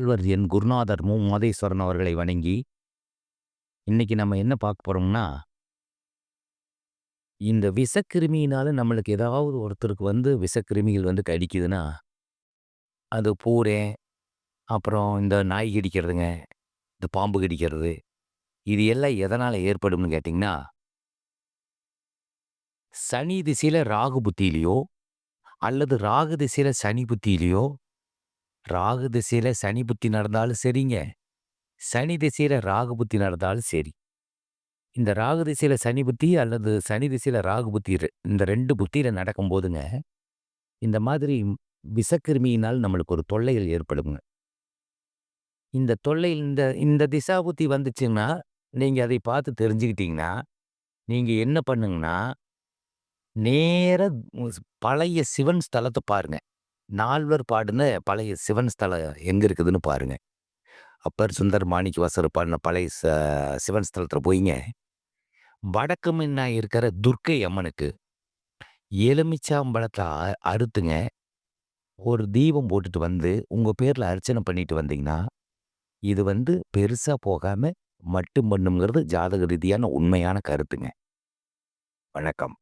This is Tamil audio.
இவர் என் குருநாதர் மு. மாதேஸ்வரன் அவர்களை வணங்கி இன்னைக்கு நம்ம என்ன பார்க்க போறோம்னா இந்த விஷக்கிருமியினால நம்மளுக்கு ஏதாவது ஒருத்தருக்கு வந்து விஷக்கிருமிகள் வந்து கடிக்குதுன்னா அது பூரே அப்புறம் இந்த நாய் கடிக்கிறதுங்க இந்த பாம்பு கடிக்கிறது இது எல்லாம் எதனால் ஏற்படும்னு கேட்டிங்கன்னா சனி திசையில் ராகு புத்தியிலையோ அல்லது ராகு திசையில் சனி புத்தியிலையோ ராகு திசையில் சனி புத்தி நடந்தாலும் சரிங்க. சனி திசையில் ராகு புத்தி நடந்தாலும் சரி. இந்த ராகு திசையில் சனி புத்தி அல்லது சனி திசையில் ராகு புத்தி இந்த ரெண்டு புத்தியில் நடக்கும்போதுங்க இந்த மாதிரி விசக்கிருமியினால் நம்மளுக்கு ஒரு தொல்லைகள் ஏற்படுங்க. இந்த தொல்லை இந்த இந்த திசா புத்தி வந்துச்சுன்னா நீங்கள் அதை பார்த்து தெரிஞ்சுக்கிட்டீங்கன்னா நீங்கள் என்ன பண்ணுங்கன்னா நேர பழைய சிவன் ஸ்தலத்தை பாருங்க. நால்வர் பாடின பழைய சிவன் ஸ்தலம் எங்கே இருக்குதுன்னு பாருங்க. அப்பர் சுந்தர் மாணிக்க வாசர் பாடின பழைய ச- சிவன் ஸ்தலத்தில் போய்ங்க. வடக்கு முன்னா இருக்கிற துர்க்கை அம்மனுக்கு எலுமிச்சாம்பழத்தை அ- அறுத்துங்க. ஒரு தீபம் போட்டுட்டு வந்து உங்கள் பேரில் அர்ச்சனை பண்ணிட்டு வந்தீங்கன்னா இது வந்து பெருசாக போகாமல் மட்டும் பண்ணுங்கிறது ஜாதக ரீதியான உண்மையான கருத்துங்க. வணக்கம்.